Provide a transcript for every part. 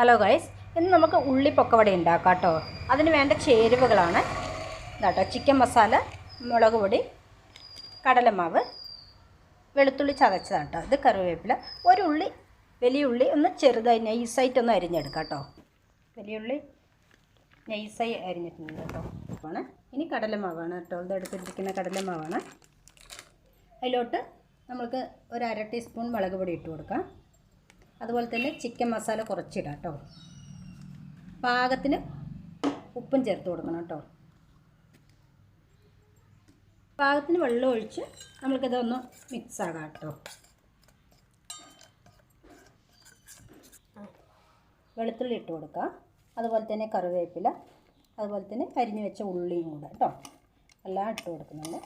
Hello guys ഇന്ന് നമുക്ക് ഉള്ളി പൊക്കവട ഉണ്ടാക്കാം കേട്ടോ. അതിന് വേണ്ട ചേരുവകളാണ്. കേട്ടോ ചിക്കൻ മസാല മുളക് പൊടി കടലമാവ് വെളുത്തുള്ളി ചതച്ചതാണ് കേട്ടോ. ഇത് കറിവേപ്പില. ഒരു ഉള്ളി വലിയ ഉള്ളി ഒന്ന് ചെറുതായി നൈസായിട്ടൊന്ന് അരിഞ്ഞെടുക്കാം കേട്ടോ. വലിയ ഉള്ളി നൈസായി അരിഞ്ഞിട്ടുണ്ട് കേട്ടോ. ആണ് ഇനി കടലമാവാണ് കേട്ടോ. ഇത് എടുത്തിരിക്കുന്ന കടലമാവാണ്. അതിലോട്ട് നമുക്ക് ഒരു അര ടീസ്പൂൺ മുളക് പൊടി ഇട്ട് കൊടുക്കാം. അതുപോലെ തന്നെ ചിക്കൻ മസാല കുറച്ചിടാം കേട്ടോ. പാകത്തിന് ഉപ്പും ചേർത്ത് കൊടുക്കണം കേട്ടോ. പാകത്തിന് വെള്ളം ഒഴിച്ച് നമുക്കിതൊന്ന് മിക്സ് ആകാം കേട്ടോ. വെളുത്തുള്ളി ഇട്ട് കൊടുക്കാം. അതുപോലെ തന്നെ കറിവേപ്പില അതുപോലെ തന്നെ അരിഞ്ഞു വെച്ച ഉള്ളിയും കൂടെ കേട്ടോ. എല്ലാം ഇട്ട് കൊടുക്കുന്നുണ്ട്.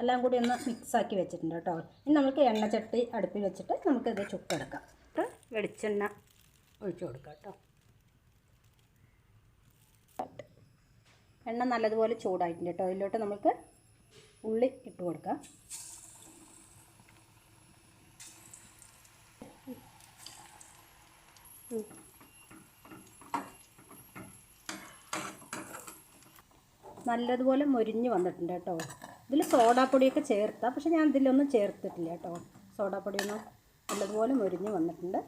എല്ലാം കൂടി ഒന്ന് മിക്സാക്കി വെച്ചിട്ടുണ്ട് കേട്ടോ. ഇനി നമുക്ക് എണ്ണ ചട്ടി അടുപ്പിൽ വെച്ചിട്ട് നമുക്കിത് ചുക്കെടുക്കാം കേട്ടോ വെളിച്ചെണ്ണ ഒഴിച്ചു കൊടുക്കാം കേട്ടോ. എണ്ണ നല്ലതുപോലെ ചൂടായിട്ടുണ്ട് കേട്ടോ. അതിലോട്ട് നമുക്ക് ഉള്ളി ഇട്ട് കൊടുക്കാം. നല്ലതുപോലെ മൊരിഞ്ഞ് വന്നിട്ടുണ്ട് കേട്ടോ. ഇതിൽ സോഡാപ്പൊടിയൊക്കെ ചേർത്താം പക്ഷേ ഞാൻ ഇതിലൊന്നും ചേർത്തിട്ടില്ല കേട്ടോ. സോഡാപ്പൊടിയൊന്നും നല്ലതുപോലെ മുരിഞ്ഞ് വന്നിട്ടുണ്ട്.